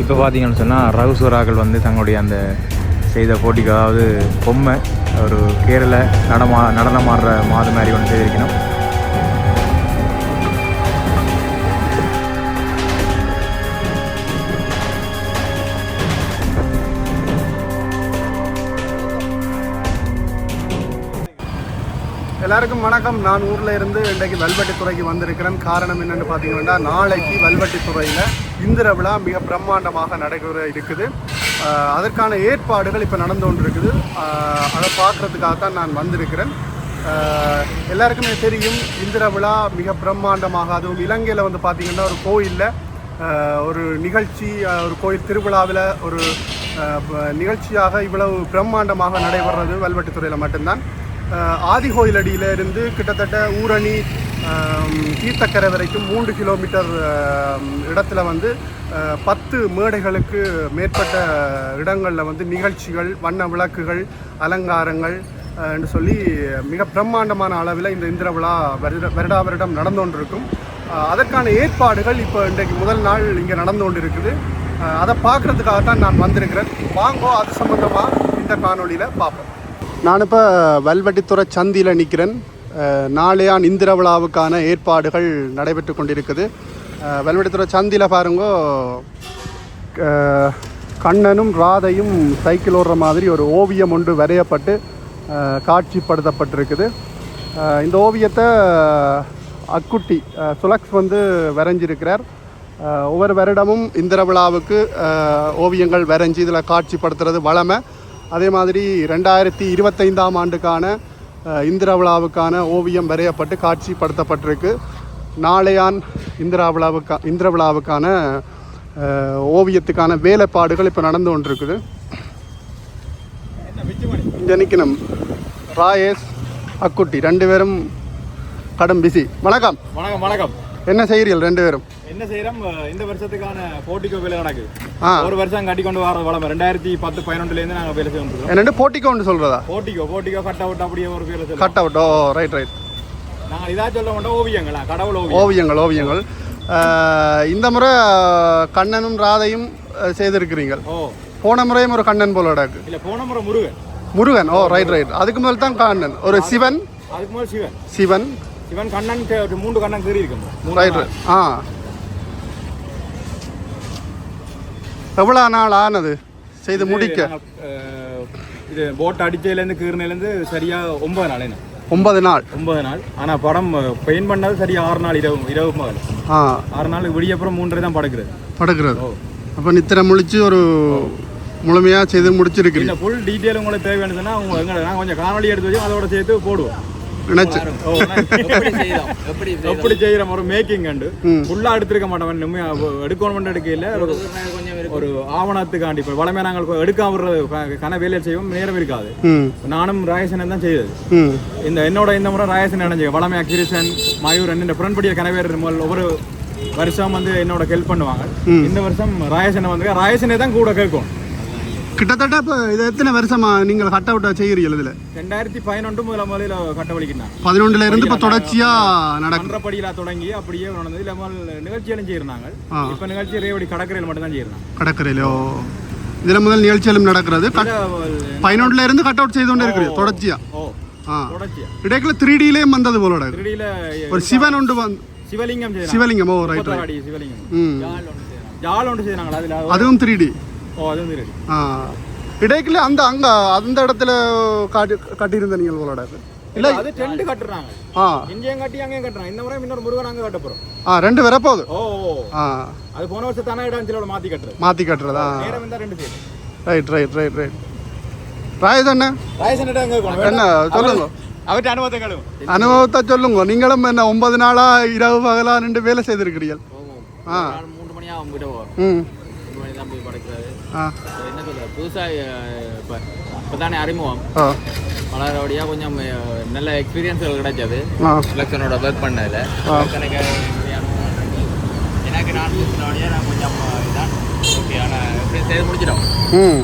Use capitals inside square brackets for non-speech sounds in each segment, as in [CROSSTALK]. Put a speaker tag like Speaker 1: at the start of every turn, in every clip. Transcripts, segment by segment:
Speaker 1: இப்போ பார்த்தீங்கன்னு சொன்னால் ரகுசுவராக்கள் வந்து தங்களுடைய அந்த செய்த போட்டிக்கு அதாவது பொம்மை ஒரு கேரள நடமா நடனமாடுற மாது மாதிரி ஒன்று செய்திருக்கணும்.
Speaker 2: எல்லாருக்கும் வணக்கம். நான் ஊரில் இருந்து இன்றைக்கு வல்வெட்டித்துறைக்கு வந்திருக்கிறேன். காரணம் என்னென்னு பார்த்தீங்கன்னா நாளைக்கு வல்வெட்டித்துறையில் இந்திர விழா மிக பிரம்மாண்டமாக நடைபெற இருக்குது. அதற்கான ஏற்பாடுகள் இப்போ நடந்து கொண்டு இருக்குது அதை பார்க்குறதுக்காக தான் நான் வந்திருக்கிறேன். எல்லாருக்குமே தெரியும் இந்திர விழா மிக பிரம்மாண்டமாக அதுவும் இலங்கையில் வந்து பார்த்திங்கன்னா ஒரு கோயிலில் ஒரு நிகழ்ச்சி ஒரு கோயில் திருவிழாவில் ஒரு நிகழ்ச்சியாக இவ்வளவு பிரம்மாண்டமாக நடைபெறது வல்வெட்டித்துறையில் மட்டும்தான். ஆதிகோயில் அடியில் இருந்து கிட்டத்தட்ட ஊரணி தீர்த்தக்கரை வரைக்கும் மூன்று கிலோமீட்டர் இடத்துல வந்து பத்து மேடைகளுக்கு மேற்பட்ட இடங்களில் வந்து நிகழ்ச்சிகள் வண்ண விளக்குகள் அலங்காரங்கள் என்று சொல்லி மிக பிரம்மாண்டமான அளவில் இந்த இந்திர விழா வருட வருடா வருடம் நடந்து கொண்டிருக்கும் அதற்கான ஏற்பாடுகள் இப்போ இன்றைக்கு முதல் நாள் இங்கே நடந்து கொண்டு இருக்குது அதை பார்க்குறதுக்காக தான் நான் வந்திருக்கிறேன். வாங்கோ அது சம்மந்தமாக இந்த காணொலியில் பார்ப்போம். நான் இப்போ வல்வெட்டித்துறை சந்தியில் நிற்கிறேன் நாளையான் இந்திர விழாவுக்கான ஏற்பாடுகள் நடைபெற்று கொண்டிருக்குது. வல்வெட்டித்துறை சந்தியில் பாருங்கோ கண்ணனும் ராதையும் சைக்கிள் ஓடுற மாதிரி ஒரு ஓவியம் ஒன்று வரையப்பட்டு காட்சிப்படுத்தப்பட்டிருக்குது. இந்த ஓவியத்தை அக்குட்டி சுலக்ஸ் வந்து வரைஞ்சிருக்கிறார். ஒவ்வொரு வருடமும் இந்திர விழாவுக்கு ஓவியங்கள் வரைஞ்சி இதில் காட்சிப்படுத்துறது வளமை. அதே மாதிரி ரெண்டாயிரத்தி இருபத்தைந்தாம் ஆண்டுக்கான இந்திரா விழாவுக்கான ஓவியம் வரையப்பட்டு காட்சிப்படுத்தப்பட்டிருக்கு. நாளையான் இந்திரா விழாவுக்கா இந்திர விழாவுக்கான ஓவியத்துக்கான வேலைப்பாடுகள் இப்போ நடந்து கொண்டிருக்குது. இங்கே நிற்கணும் ராயேஷ் அக்குட்டி ரெண்டு பேரும் கடும் பிஸி. வணக்கம்.
Speaker 3: வணக்கம் வணக்கம்.
Speaker 2: என்ன செய்கிறீர்கள் ரெண்டு பேரும்?
Speaker 3: என்ன செய்யறோம் இந்த வருஷத்துக்கான போட்டிக்கோ வேலை நடக்குது ஒரு வருஷம் கட்டி கொண்டு வர வளம். ரெண்டாயிரத்தி பத்து பதினொன்றுல இருந்து நாங்க வேலை செய்யணும்
Speaker 2: என்னென்னு போட்டிக்கோன்னு சொல்கிறதா
Speaker 3: போட்டிக்கோ போட்டிக்கோ கட் அவுட் அப்படியே ஒரு வேலை
Speaker 2: cut out oh right right
Speaker 3: நாங்க இதா சொல்ல மாட்டோம் ஓவியங்களா? கடவுள்
Speaker 2: ஓவியங்கள் ஓவியங்கள். இந்த முறை கண்ணனும் ராதையும் அஹ், செய்திருக்கிறீர்கள்.
Speaker 3: ஓ.
Speaker 2: போன முறையும் ஒரு கண்ணன் போல இருக்கு
Speaker 3: இல்ல போன முறை Murugan.
Speaker 2: Murugan. Oh right right அதுக்கு மேல் தான் கண்ணன். ஒரு சிவன்.
Speaker 3: அதுக்கு முதல் சிவன்.
Speaker 2: சிவன்.
Speaker 3: சிவன் கண்ணன் மூன்று கண்ணன் கீறி இருக்கு.
Speaker 2: ரைட் ஆ. எவ்வளோ நாள் ஆனது? செய்து முடிக்க.
Speaker 3: இது போட் அடிச்சதுல இருந்து கீறினையில இருந்து சரியா ஒன்பது நாள்
Speaker 2: ஒன்பது நாள்.
Speaker 3: ஒன்பது நாள். ஆனா படம் பெயிண்ட் பண்ணது சரியா ஆறு நாள் இரவு இரவு மகள்
Speaker 2: ஆ.
Speaker 3: ஆறு நாள் விடிய அப்புறம் மூன்றரை தான் படுக்கிறது.
Speaker 2: படுக்கிறது. அப்போ நித்திரை முழிச்சு ஒரு முழுமையாக செய்து முடிச்சிருக்கிறீங்க.
Speaker 3: இந்த ஃபுல் டீட்டெயில் உங்களுக்கு தேவையானதுன்னா உங்க எங்க நான் கொஞ்சம் காணொலி எடுத்து வச்சு அதோட சேர்த்து போடுவோம்.
Speaker 2: நினைச்சு.
Speaker 3: எப்படி செய்யறோம்? ஒரு மேக்கிங் கண்டு. ஃபுல்லா எடுத்திருக்க மாட்டோம். நம்ம எடுக்கணும் எடுக்கையில் ஒரு ஒரு ஆவணத்துக்காண்டி இப்போ வளமே நாங்கள் எடுக்காம விடுறது க- கன வேலையை செய்வோம். நேரம் இருக்காது. நானும் ராயசன் தான் செய்தது. இந்த என்னோட இந்த முறை ராயசன் நினைஞ்சு வளமை அக்ரிசன் மயூர் இந்த புறன்படிய கனவேர் ஒவ்வொரு வருஷம் வந்து என்னோட ஹெல்ப் பண்ணுவாங்க. இந்த வருஷம் ராயசனை வந்து ராயசனே தான் கூட கேட்கும்.
Speaker 2: கிட்டத்தட்ட இப்போ இது எத்தனை வருஷமா நீங்கள் கட் அவுட்டாக செய்கிறீர்கள் இதில்?
Speaker 3: ரெண்டாயிரத்தி பதினொன்று முதல முதலில் கட்ட வலிக்கினாங்க
Speaker 2: பதினொன்றுல இருந்து இப்போ தொடர்ச்சியாக நடக்கும்
Speaker 3: மன்றப்படியில தொடங்கி அப்படியே நடந்தது. இல்லாமல் நிகழ்ச்சிகளும் செய்யிருந்தாங்க
Speaker 2: ஆ.
Speaker 3: இப்ப நிகழ்ச்சி ரேவடி கடற்கரையில் மட்டும் தான் செய்யிருந்தாங்க
Speaker 2: கடற்கரையிலோ? இதில் முதல் நிகழ்ச்சிகளும் நடக்கிறது. பதினொன்றுல இருந்து கட் அவுட் செய்து கொண்டு ஆ.
Speaker 3: தொடர்ச்சியா?
Speaker 2: இடைக்குள்ள த்ரீ டிலேயும் வந்தது போல ஒரு சிவன் ஒன்று வந்து
Speaker 3: சிவலிங்கம் செய்யறாங்க
Speaker 2: சிவலிங்கம் ஓ ரைட்
Speaker 3: சிவலிங்கம்.
Speaker 2: ம்.
Speaker 3: ஜால் ஒன்று செய்யறாங்களா அதுல
Speaker 2: அதுவும் த்ரீ டி ஆ. இடைக்குள்ள அந்த அங்க அந்த இடத்துல காட்டி கட்டியிருந்த நீங்கள் இருக்கு.
Speaker 3: இல்ல அது டென்ட் கட்டுறாங்க.
Speaker 2: ஆ.
Speaker 3: இங்கேயும் கட்டி அங்கேயும் கட்டுறாங்க. இந்த முறை இன்னொரு முருகன் அங்க கட்ட போறோம்.
Speaker 2: ஆ ரெண்டு வரப்போகுது
Speaker 3: ஓ ஓ.
Speaker 2: ஆ.
Speaker 3: அது போன வருஷம் தானே இடம் சிலோட மாத்தி கட்டுறது.
Speaker 2: மாற்றி கட்டுறதா?
Speaker 3: நேரம் இருந்தா ரெண்டு பேர்.
Speaker 2: ரைட் ரைட் ரைட் ரைட் ராயது என்ன
Speaker 3: இடம் எங்க
Speaker 2: என்ன சொல்லுங்க.
Speaker 3: அவர்கிட்ட அனுபவத்தை கேளுங்க.
Speaker 2: அனுபவத்தை சொல்லுங்க. நீங்களும் என்ன ஒன்பது நாளா இரவு பகலா ரெண்டு வேலை செய்திருக்கிறீர்கள்? ஆ.
Speaker 4: மணி ஆகும் கிட்ட போவோம்
Speaker 2: ம்.
Speaker 4: தான் போய்
Speaker 2: ஆ.
Speaker 4: என்ன சொல்ற புதுசாக இப்போ இப்போ தானே அறிமுகம். வளரபடியாக கொஞ்சம் நல்ல எக்ஸ்பீரியன்ஸ்கள் கிடைச்சது. எலெக்ஷனோட ஒர்க் பண்ணதில். எனக்கு நான் நான் கொஞ்சம் இதான். எப்படி செய்து முடிச்சிட்டோம்.
Speaker 2: ம்.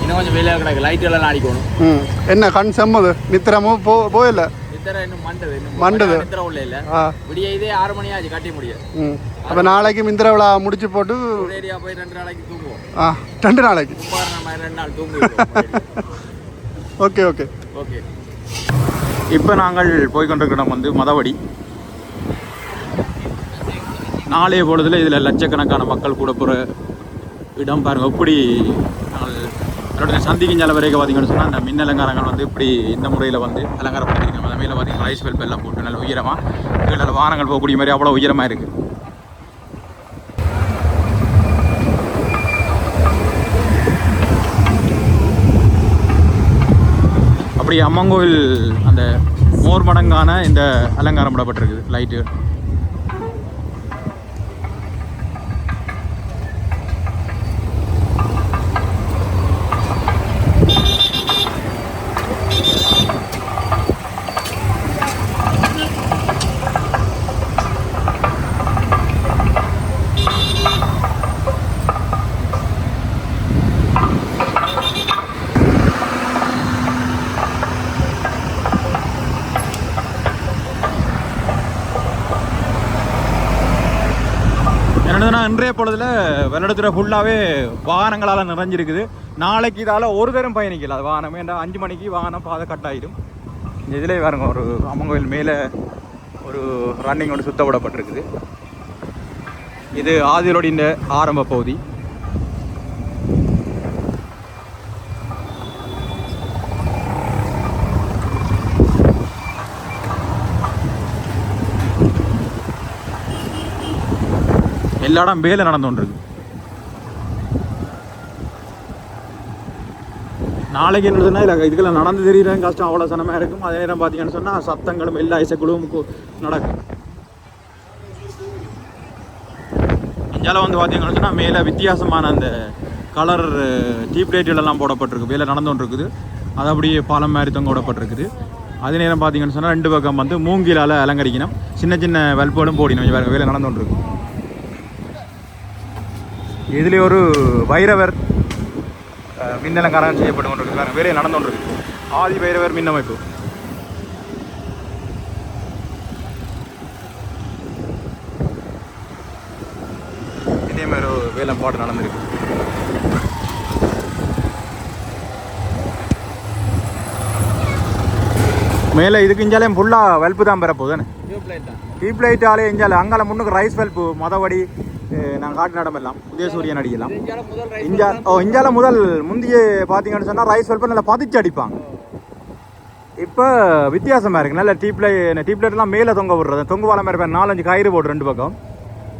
Speaker 4: இன்னும் கொஞ்சம் வெளியே கிடக்கு. லைட் எல்லாம் அடிக்கணும்.
Speaker 2: ம். என்ன கண் செம்மது? நித்திரமோ போ போயில்ல
Speaker 4: மண்டது விடிய இதே ஆறு மணி ஆச்சு கட்டி முடியாது
Speaker 2: ம். அப்போ நாளைக்கு இந்திர விழா முடிச்சு போட்டு
Speaker 4: போய் ரெண்டு நாளைக்கு தூங்குவோம்.
Speaker 2: ஆ ரெண்டு நாளைக்கு.
Speaker 4: ரெண்டு நாள் தூங்குவோம்
Speaker 2: ஓகே ஓகே.
Speaker 4: ஓகே.
Speaker 3: இப்போ நாங்கள் போய்கொண்டிருக்கிற இடம் வந்து மதவடி. நாளைய பொழுதுல இதில் லட்சக்கணக்கான மக்கள் கூட போகிற இடம் பாருங்க. எப்படி நாங்கள் அதோட சந்திக்கு நில வரைக்கும் பார்த்தீங்கன்னு சொன்னால் அந்த மின் அலங்காரங்கள் வந்து இப்படி இந்த முறையில் வந்து அலங்காரப்படுத்திருக்காங்க அந்த மேலே பார்த்தீங்கன்னா ரைஸ் வெல்ப் எல்லாம் போட்டு நல்ல உயரமாக கீழே வானங்கள் போகக்கூடிய மாதிரி அவ்வளோ உயரமாக இருக்குது அப்படி அம்மங்கோவில் அந்த மோர் மடங்கான இந்த அலங்காரம் விடப்பட்டிருக்குது லைட்டு இன்றைய பொழுதுல வெள்ளடத்துறை ஃபுல்லாகவே வாகனங்களால் நிறைஞ்சிருக்குது. நாளைக்கு இதால் ஒரு தரம் பயணிக்கல. அது வாகனம் ஏன்டா அஞ்சு மணிக்கு வாகனம் பாதை கட் ஆகிடும் இந்த இதிலே பாருங்க ஒரு அம்மங்கோயில் மேலே ஒரு ரன்னிங் ஒன்று சுத்த விடப்பட்டிருக்குது இது ஆதிலோடின் ஆரம்ப பகுதி. எல்லா இடம் வேலை நடந்து நாளைக்கு நாளைக்கு என்னதுன்னா இல்லை இதுக்கெல்லாம் நடந்து தெரியுற கஷ்டம் அவ்வளோ சனமாக இருக்கும். அதே நேரம் பார்த்தீங்கன்னு சொன்னால் சத்தங்களும் எல்லா இசைக்குழுவும் நடக்கும். இஞ்சால வந்து பார்த்தீங்கன்னு சொன்னால் மேலே வித்தியாசமான அந்த கலர் டீப் லைட்டுகளெல்லாம் போடப்பட்டிருக்கு. வேலை நடந்துகிட்டு இருக்குது அது அப்படியே பாலம் மாதிரி தொங்க விடப்பட்டிருக்குது அதே நேரம் பார்த்தீங்கன்னு சொன்னால் ரெண்டு பக்கம் வந்து மூங்கிலால் அலங்கரிக்கணும். சின்ன சின்ன வல்போடும் போடினோம் வேலை நடந்து கொண்டு இருக்கு இதுல ஒரு வைரவர் மின்னலங்காரம் செய்யப்பட்டு கொண்டிருக்கு பாருங்க, வேலையை நடந்து கொண்டிருக்கு ஆதி வைரவர் மின் அமைப்பு இதே மாதிரி ஒரு வேலை பாட்டு நடந்திருக்கு. மேலே இதுக்கு இஞ்சாலே ஃபுல்லாக வெல்ப்பு தான் பெறப்போகுது தானே
Speaker 4: டியூப் லைட் தான்.
Speaker 3: டீப் லைட் ஆலே இஞ்சால அங்கால முன்னுக்கு ரைஸ் வெல்ப்பு மதவடி நான் காட்டு நடமெல்லாம் உதயசூரியன் அடிக்கலாம்.
Speaker 4: இந்தியால முதல் ரைஸ்
Speaker 3: இஞ்சா ஓ இஞ்சால முதல் முந்தைய பார்த்தீங்கன்னு சொன்னால் ரைஸ் வெல்ப்பு நல்லா பதிச்சு அடிப்பாங்க. இப்போ வித்தியாசமாக இருக்குது நல்ல டீப் லைட் டீப் லைட்லாம் மேலே தொங்க விடுறது. தொங்கு வாழ மாதிரி நாலஞ்சு கயிறு போடு ரெண்டு பக்கம்.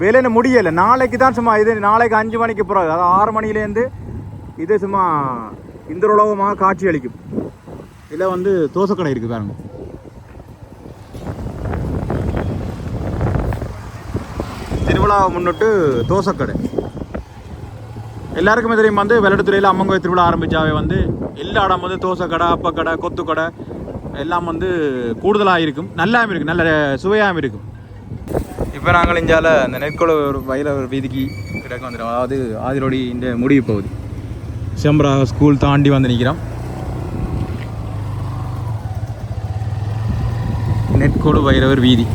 Speaker 3: வேலைன்னு முடியலை. நாளைக்கு தான் சும்மா இது நாளைக்கு அஞ்சு மணிக்கு பிறகு அதாவது ஆறு மணிலேருந்து இது சும்மா இந்த உலகமாக காட்சி அளிக்கும் இதில் வந்து தோசைக்கடை இருக்குது பாருங்க. திருவிழாவை முன்னிட்டு தோசைக்கடை. எல்லாருக்குமே தெரியும் வந்து வெள்ளத்துறையில் அம்மங்கோய் திருவிழா ஆரம்பித்தாவே வந்து எல்லா இடம் வந்து தோசைக்கடை அப்பக்கடை கொத்துக்கடை எல்லாம் வந்து கூடுதலாக இருக்கும். நல்லாவும் இருக்கும். நல்ல சுவையாகவும் இருக்கும். இப்போ நாங்கள் இஞ்சால அந்த நெற்கொலை வயல வீதிக்கு கிடக்க வந்துடும் அதாவது ஆதிரோடி இந்த முடிவு பகுதி. செம்பரா ஸ்கூல் தாண்டி வந்து நிற்கிறோம் நெற்கோடு வைரவர் வீதி.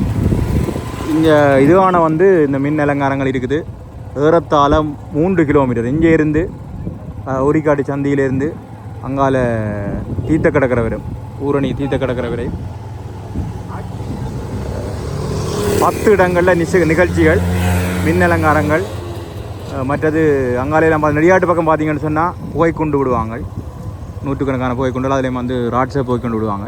Speaker 3: இங்கே இதுவான வந்து இந்த மின் அலங்காரங்கள் இருக்குது. ஏறத்தாழ மூன்று கிலோமீட்டர் இங்கே இருந்து அஹ், சந்தியிலேருந்து அங்கால தீர்த்த கடற்கரை வரை ஊரணி தீர்த்த கடற்கரை வரை. பத்து இடங்களில் நிச நிகழ்ச்சிகள் மின் அலங்காரங்கள் மற்றது அங்காலையெல்லாம் பார்த்து நெடியாட்டு பக்கம் பார்த்தீங்கன்னு சொன்னால் புகை கொண்டு விடுவாங்க. நூற்றுக்கணக்கான புகை கொண்டு அதுலேயும் வந்து ராட்ஸை கொண்டு விடுவாங்க.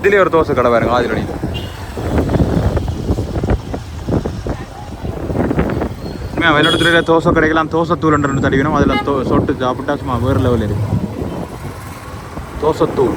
Speaker 3: இதுலேயே ஒரு தோசை கடை பாருங்க ஆதிரடி வெள்ளத்துறையில் தோசை கடைக்கெல்லாம் தோசை தூள் தடிக்கணும் அதில் தோ சொட்டு சாப்பிட்டா சும்மா வேறு லெவலில் தோசை தோசைத்தூள்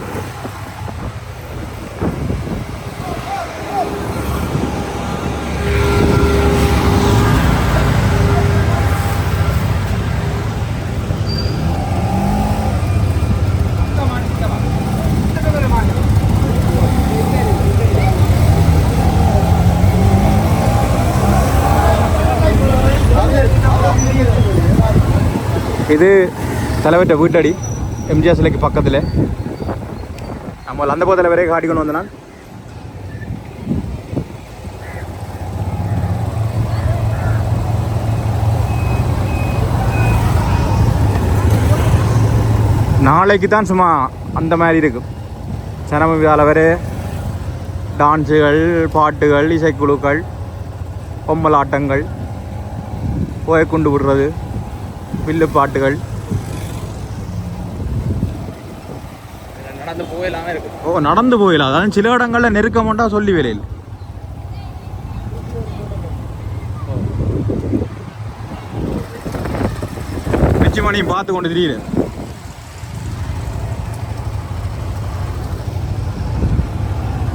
Speaker 3: இது தலைவர்கிட்ட வீட்டடி எம்ஜிஆர் சிலைக்கு பக்கத்தில். நம்ம லந்தபோ தலைவரே காட்டிக்கொண்டு காட்டி கொண்டு வந்தனால் நாளைக்கு தான் சும்மா அந்த மாதிரி இருக்கும். சனம விழாவில் டான்ஸுகள் பாட்டுகள் இசைக்குழுக்கள் பொம்மலாட்டங்கள் போய் கொண்டு விடுறது. வில்லு பாட்டுகள்.
Speaker 4: நடந்து போயிடலாமே இருக்கு.
Speaker 3: ஓ நடந்து போயிடலாம் அதாவது சில இடங்களில் நெருக்கமாட்டா சொல்லி வேலையில் மணியும் பார்த்து கொண்டு திரியுது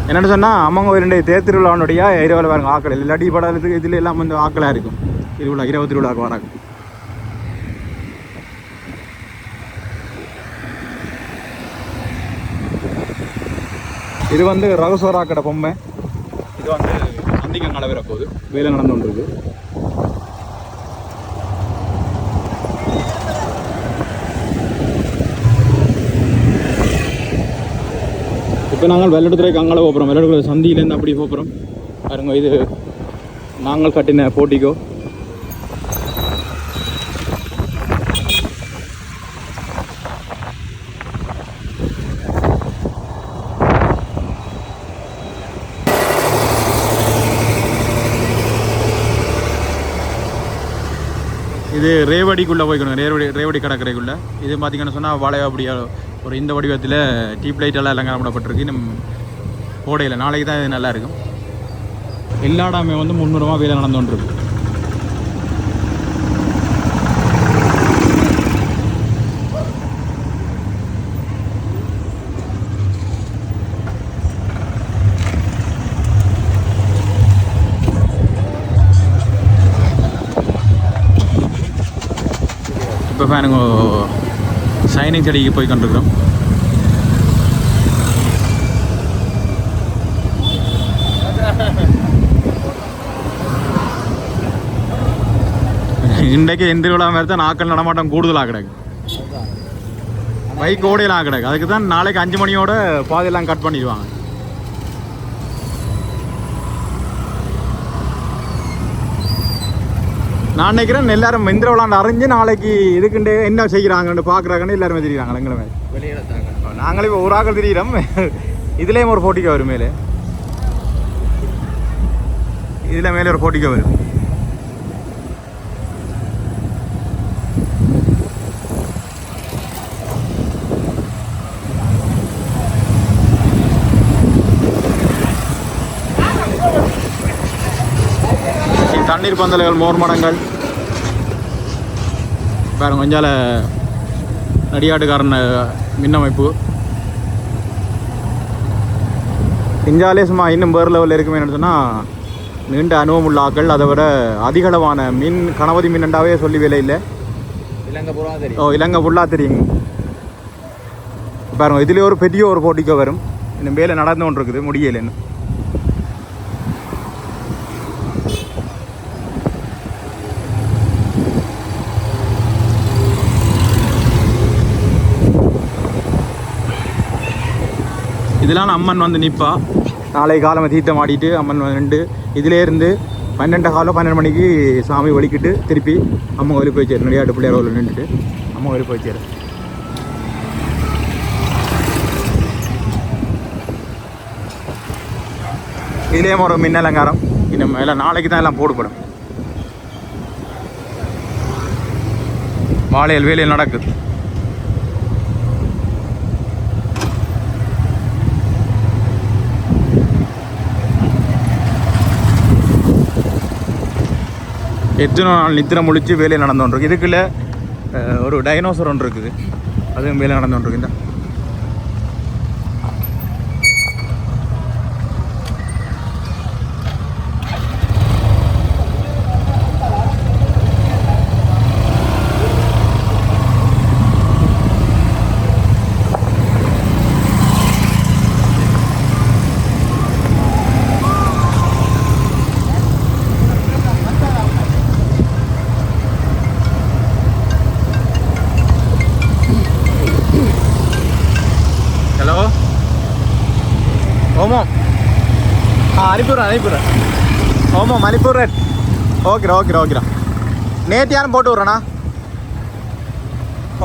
Speaker 3: என்னென்னு சொன்னால் அம்மங்க இரண்டு தேர் திருவிழாவுடைய இரவில் பாருங்க ஆக்கள். இல்லாட்டி படத்துக்கு இதில் எல்லாம் வந்து ஆக்களாக இருக்கும். திருவிழா இரவு திருவிழாவுக்கு வராங்க. இது வந்து ரகசோரா கடை பொம்மை. இது வந்து சந்திங்க நடைபெற போகுது வேலை நடந்து கொண்டிருக்கு. இப்போ நாங்கள் வெள்ளடுத்துறைக்கு அங்கே போகிறோம் வெள்ளடுத்துறை சந்தியிலேருந்து அப்படி போகிறோம் பாருங்க இது நாங்கள் கட்டின போட்டிக்கோ இது ரேவடிக்குள்ளே போய்க்கணும் ரேவடி ரேவடி கடற்கரைக்குள்ளே. இது பார்த்தீங்கன்னு சொன்னால் வாழை அப்படியா ஒரு இந்த வடிவத்தில் டீப் லைட்டெல்லாம் எல்லாம் எல்லாம் கோடையில் நாளைக்கு தான் இது நல்லாயிருக்கும் எல்லா இடமே வந்து முந்நூறுவா வேலை நடந்துகிட்டு இப்போ ஃபேனுங்க சைனிங் செடிக்கு போய் கொண்டிருக்கிறோம். இன்றைக்கு எந்த விழா மாதிரி தான் நாக்கள் நடமாட்டம் கூடுதலாக கிடக்கு. பைக் ஓடையெல்லாம் கிடக்கு. அதுக்கு தான் நாளைக்கு அஞ்சு மணியோட பாதையெல்லாம் கட் பண்ணிடுவாங்க. நான் நினைக்கிறேன் எல்லாரும் இந்திர விழாண்டு அறிஞ்சு நாளைக்கு இதுக்குண்டு என்ன செய்கிறாங்கன்னு பார்க்குறாங்கன்னு எல்லாருமே தெரியுறாங்க எங்களை மாதிரி.
Speaker 4: வெளியிடத்தாங்க.
Speaker 3: நாங்களே இப்போ ஒரு ஆக்கள் தெரியிறோம். இதுலேயும் ஒரு போட்டிக்கு வரும் மேலே. இதில் மேலே ஒரு போட்டிக்கு வரும் இங்க தண்ணீர் பந்தல்கள் மோர் மடங்கள். பாருங்க கொஞ்சால நடிகாட்டுக்காரன் மின்னமைப்பு. இந்தியாவிலே சும்மா இன்னும் வேறு லெவலில் இருக்குமே சொன்னால் நீண்ட அனுபவம் உள்ள ஆக்கள் அதை விட அதிகளவான மீன் கணபதி மீனண்டாவே சொல்லி வேலை இல்லை.
Speaker 4: இலங்கை
Speaker 3: ஓ இலங்கை ஃபுல்லாக தெரியுங்க பாருங்க இதுலேயே ஒரு பெரிய ஒரு போட்டிக்கோ வரும். இன்னும் வேலை நடந்து கொண்டு இருக்குது இதெல்லாம் அம்மன் வந்து நிற்பா நாளை காலம் தீர்த்தம் ஆடிட்டு அம்மன் நின்று இதிலே இருந்து பன்னெண்டு காலம் பன்னெண்டு மணிக்கு சாமி ஒலிக்கிட்டு திருப்பி அம்மன் கோயிலுக்கு போய் சேரும் நடிகாட்டு பிள்ளையார் நின்றுட்டு அம்மன் கோயிலுக்கு போய் சேரும் இதுலேயும் ஒரு மின்னல் அலங்காரம். இன்னும் எல்லாம் நாளைக்கு தான் எல்லாம் போடுபடும் வாழையல் வேலையில் நடக்குது. எத்தனை நாள் நித்திரம் முழிச்சு வேலையை நடந்துகிட்டு இதுக்குள்ள ஒரு டைனோசர் ஒன்று இருக்குது. அதுவும் வேலை நடந்துகிட்டு இந்த ஆ அனுப்பிடுறேன் ஆமாம் அனுப்பிடுறேன் ஓகேடா ஓகேடா ஓகேடா நேற்று யாரும் போட்டு விட்றேண்ணா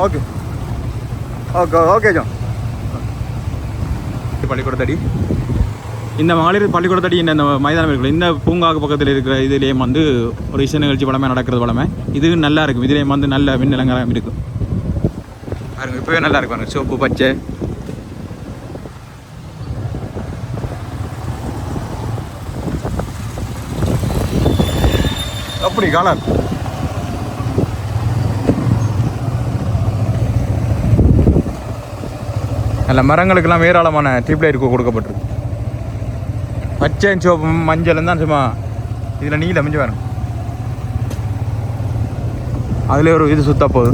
Speaker 3: ஓகே ஓகே ஓகே ஜோ பள்ளிக்கூடத்தடி இந்த மகளிர் பள்ளிக்கூடத்தடி இந்த மைதானம் இருக்குல்ல இந்த பூங்காக்கு பக்கத்தில் இருக்கிற இதுலேயும் வந்து ஒரு இசை நிகழ்ச்சி வளமை நடக்கிறது வளமை இது நல்லா இருக்கும் இதுலேயும் வந்து நல்ல மின்னலங்காரம் இருக்கும் பாருங்க இப்போவே நல்லா இருக்கும் சிவப்பு பச்சை அப்படி கலர் நல்ல மரங்களுக்கெல்லாம் ஏராளமான டியூப் லைட் கொடுக்கப்பட்டிருக்கு. பச்சை சிவப்பு மஞ்சள் தான் சும்மா இதில் நீல மிஞ்சு வேணும் அதில் ஒரு இது சுத்த போகுது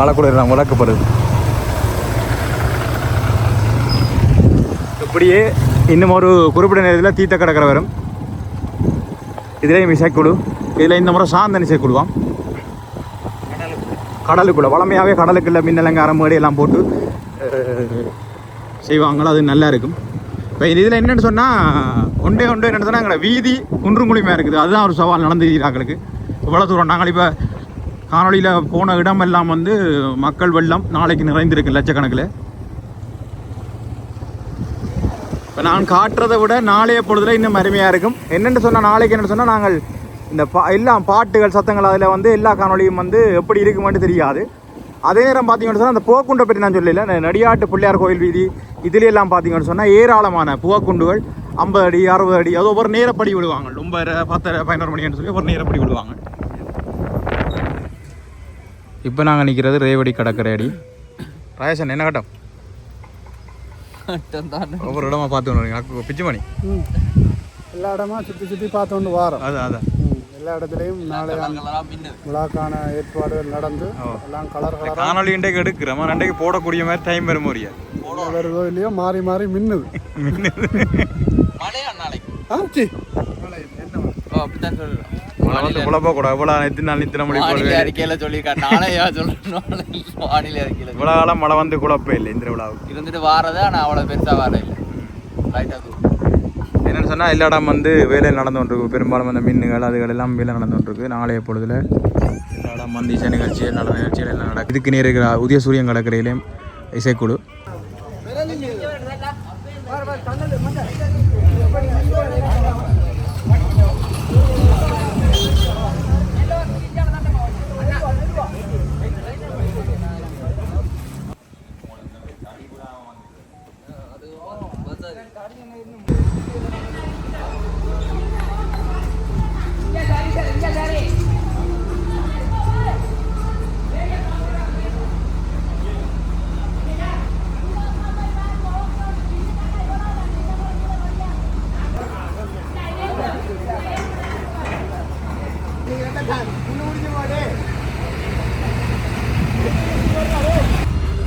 Speaker 3: வளக்குடிதான் வளர்க்கப்படுது. இப்படியே இன்னும் ஒரு குறிப்பிட்ட நேரத்தில் தீத்த கடற்கரை வரும். இதுலேயும் இசைக்குழு. இதில் இந்த முறை சாந்தன் இசைக்குழுவாம். கடலுக்குள்ள வளமையாகவே கடலுக்குள்ள மின்னலங்காரம் மேடு எல்லாம் போட்டு செய்வாங்களோ? அது நல்லா இருக்கும். இப்போ இதில் என்னென்னு சொன்னால் ஒன்றே ஒன்றே என்னென்னு சொன்னால் எங்களை வீதி குன்றும் குழிமையாக இருக்குது. அதுதான் ஒரு சவால் நடந்துக்கிறாங்களுக்கு இவ்வளோ தூரம் நாங்கள் இப்போ காணொலியில் போன இடமெல்லாம் வந்து மக்கள் வெள்ளம் நாளைக்கு நிறைந்திருக்கு லட்சக்கணக்கில். இப்போ நான் காட்டுறதை விட நாளைய பொழுதுல இன்னும் அருமையாக இருக்கும். என்னென்னு சொன்னால் நாளைக்கு என்னென்னு சொன்னால் நாங்கள் இந்த பா எல்லாம் பாட்டுகள் சத்தங்கள் அதில் வந்து எல்லா காணொளியும் வந்து எப்படி இருக்குமென்னு தெரியாது. அதே நேரம் பார்த்தீங்கன்னு சொன்னால் அந்த புவக்குண்டை பற்றி நான் சொல்லல. நடியாட்டு பிள்ளையார் கோயில் வீதி இதுல எல்லாம் பார்த்தீங்கன்னு சொன்னால் ஏராளமான புவக்குண்டுகள் ஐம்பது அடி அறுபது அடி அது ஒவ்வொரு நேரப்படி விடுவாங்க. ஒன்பது பத்தரை பதினோரு மணின்னு சொல்லி ஒரு நேரப்படி விடுவாங்க. இப்போ நாங்கள் நிற்கிறது ரேவடி கடற்கரை அடி ராயசன் என்ன கட்டம்? ஒவ்வொரு இடமா பார்த்து வரீங்க பிச்சு மணி
Speaker 2: எல்லா இடமா சுற்றி சுற்றி பார்த்து கொண்டு வாரோம்
Speaker 3: அதான் அதான்.
Speaker 2: எல்லா இடத்துலையும் நாளை விழாக்கான ஏற்பாடுகள் நடந்து எல்லாம் கலர் கலர்
Speaker 3: காணொலி இன்றைக்கு எடுக்கிறோம்? ரெண்டைக்கு போடக்கூடிய மாதிரி டைம் வரும் முடியாது
Speaker 2: வருதோ இல்லையோ மாறி மாறி மின்னுது. [LAUGHS]
Speaker 4: மழையா நாளைக்கு?
Speaker 2: ஆச்சு
Speaker 4: ஓ அப்படித்தான் சொல்றேன்
Speaker 3: மழை வந்து குழப்ப கூட இவ்வளோ இத்தனை மணி போல
Speaker 4: வானிலை அறிக்கையில சொல்லியிருக்காரு. நாளையா சொல்றேன் வானிலை அறிக்கையில
Speaker 3: இவ்வளோ காலம் மழை வந்து குழப்பம் இல்லை இந்த விழாவுக்கு.
Speaker 4: இருந்துட்டு வாரது ஆனா அவ்வளவு பெருசா வர இல்லை. தூரம்
Speaker 3: என்னென்னு சொன்னால் எல்லா இடம் வந்து வேலை நடந்து கொண்டிருக்கு. பெரும்பாலும் அந்த மின்னுகள் அதுகள் எல்லாம் வேலை நடந்து கொண்டிருக்கு. நாளைய பொழுதுல எல்லா இடம் வந்து இசை நிகழ்ச்சிகள் நடன நிகழ்ச்சிகள் எல்லாம் நடக்குது இதுக்கு நேர இருக்கிற உதய சூரியன் கடற்கரையிலேயும் இசைக்குழு.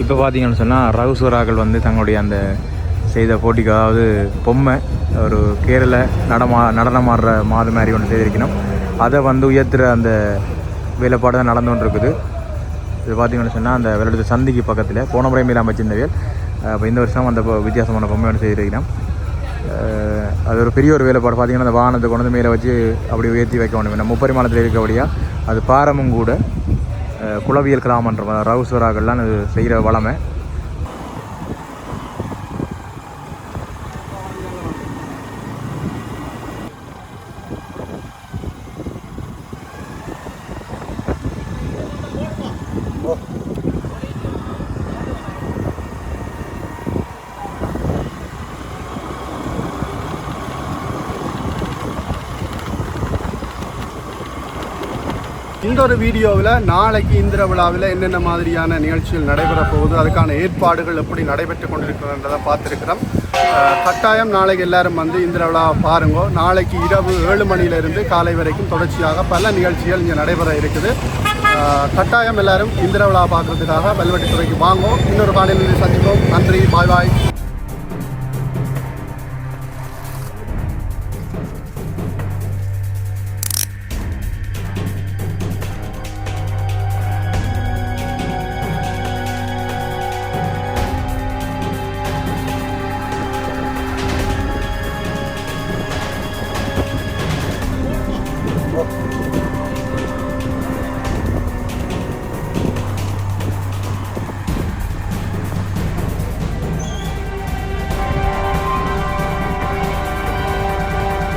Speaker 3: இப்போ பார்த்தீங்கன்னு சொன்னால் ரகுசுவராக்கள் வந்து தங்களுடைய அந்த செய்த போட்டிக்கு அதாவது பொம்மை ஒரு கேரள நடமா நடனமாடுற மாது மாதிரி ஒன்று செய்திருக்கணும். அதை வந்து உயர்த்துற அந்த வேலைப்பாடு தான் நடந்து கொண்டு இருக்குது இது பார்த்தீங்கன்னு சொன்னால் அந்த விளையாட்டு சந்திக்கு பக்கத்தில் போன முறை மீலாம் வச்சிருந்தவியல் அப்போ இந்த வருஷம் அந்த வித்தியாசமான பொம்மை ஒன்று செய்திருக்கிறோம் அது ஒரு பெரிய ஒரு வேலைப்பாடு. பார்த்தீங்கன்னா அந்த வாகனத்தை கொண்டு வந்து மேலே வச்சு அப்படி உயர்த்தி வைக்க வேண்டும். முப்பரிமாணத்தில் இருக்கபடியாக அது பாரமும் கூட குளவியல் கிராமன்ற ரவுசராகலாம் இது செய்கிற வளமை.
Speaker 2: இந்த ஒரு வீடியோவில் நாளைக்கு இந்திர விழாவில் என்னென்ன மாதிரியான நிகழ்ச்சிகள் நடைபெற போகுது அதுக்கான ஏற்பாடுகள் எப்படி நடைபெற்று கொண்டிருக்கிறன்றதை பார்த்துருக்கிறோம். கட்டாயம் நாளைக்கு எல்லாரும் வந்து இந்திர விழாவை பாருங்க. நாளைக்கு இரவு ஏழு மணியிலிருந்து காலை வரைக்கும் தொடர்ச்சியாக பல நிகழ்ச்சிகள் இங்கே நடைபெற இருக்குது. கட்டாயம் எல்லாரும் இந்திர விழா பார்க்குறதுக்காக வல்வெட்டித்துறைக்கு வாங்கும் இன்னொரு காலையில் சந்திப்போம். நன்றி. பாய் பாய்.